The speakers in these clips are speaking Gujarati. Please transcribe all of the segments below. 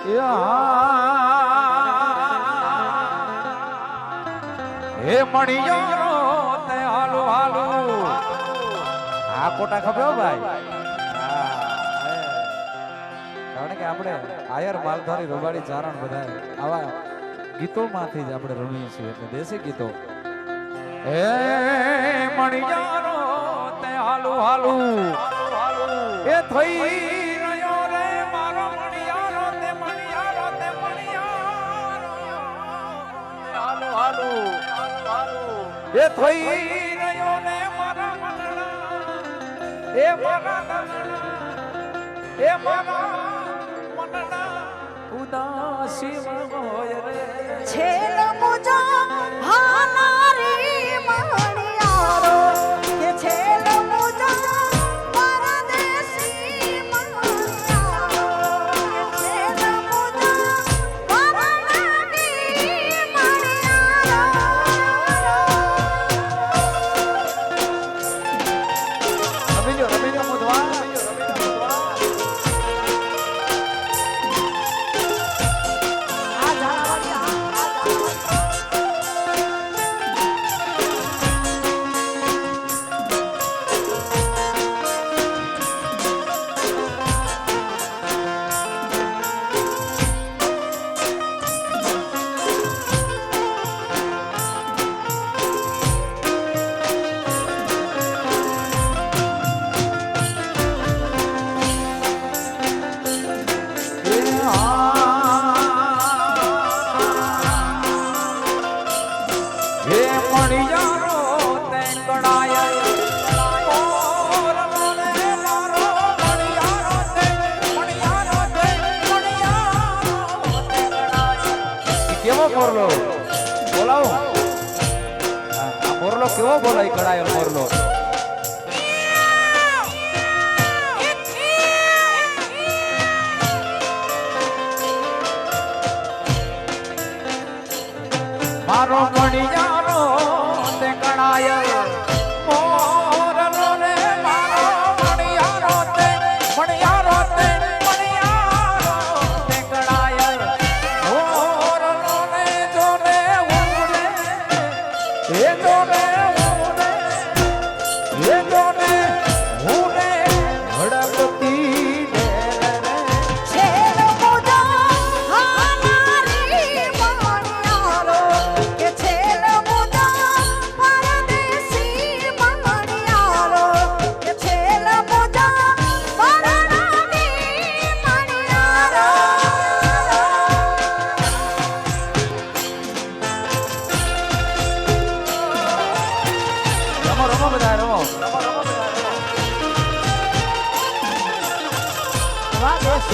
હે મણિયો તે હાલો હાલો. આ કોટા ખબર ભાઈ? કારણ કે આપણે આયર માલધારી રબાડી ચારણ બધા આવા ગીતોમાંથી જ આપણે રમીએ છીએ, એટલે દેશી ગીતો. હે મણિયારો તે હાલો હાલો. એ થઈ એ થઈ રહ્યો ને મારા મનના એ મારા મનના એ મારા મનના ઉદાસી હોય રે. છેલ મુજા હા.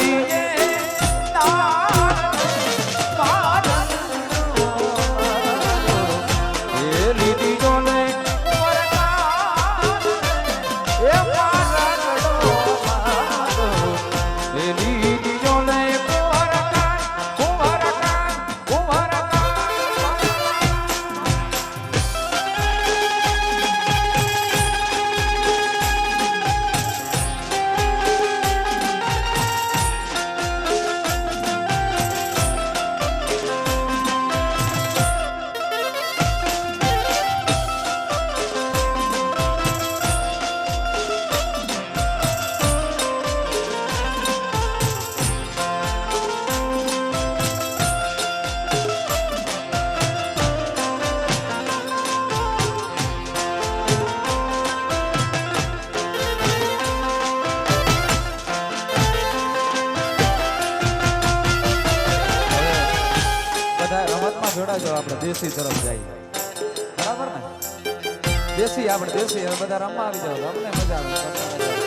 ગઈ. થોડા જો આપણે દેશી તરફ જાય. બરાબર ને? દેશી, આપણે દેશી બધા રમવા આવી જાવ અમને મજા આવે.